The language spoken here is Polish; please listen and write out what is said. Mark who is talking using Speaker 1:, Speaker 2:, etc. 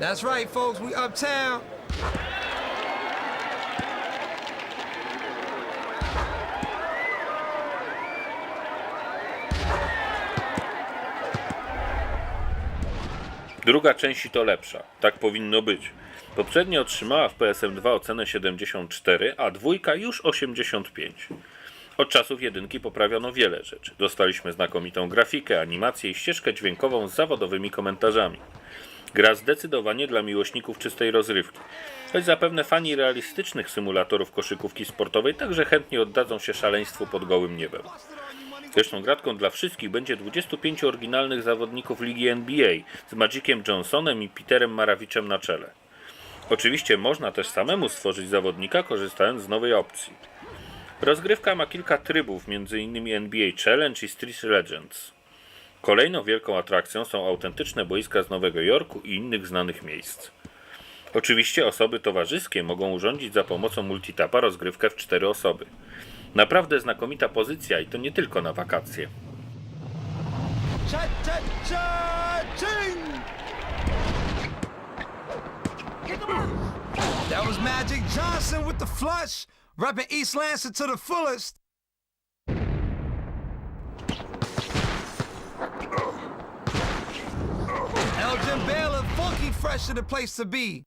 Speaker 1: That's right, folks. We uptown.
Speaker 2: Druga część i to lepsza. Tak powinno być. Poprzednio otrzymała w PSM2 ocenę 74, a dwójka już 85. Od czasów jedynki poprawiono wiele rzeczy. Dostaliśmy znakomitą grafikę, animację i ścieżkę dźwiękową z zawodowymi komentarzami. Gra zdecydowanie dla miłośników czystej rozrywki. Choć zapewne fani realistycznych symulatorów koszykówki sportowej także chętnie oddadzą się szaleństwu pod gołym niebem. Zresztą gratką dla wszystkich będzie 25 oryginalnych zawodników ligi NBA z Magiciem Johnsonem i Peterem Marawiczem na czele. Oczywiście można też samemu stworzyć zawodnika korzystając z nowej opcji. Rozgrywka ma kilka trybów, m.in. NBA Challenge i Street Legends. Kolejną wielką atrakcją są autentyczne boiska z Nowego Jorku i innych znanych miejsc. Oczywiście osoby towarzyskie mogą urządzić za pomocą multitapa rozgrywkę w cztery osoby. Naprawdę znakomita pozycja i to nie tylko na wakacje.
Speaker 1: That was Magic Johnson with the flush, East Lansing to the fullest. Yo, Jim Bale and Funky Fresh are the place to be.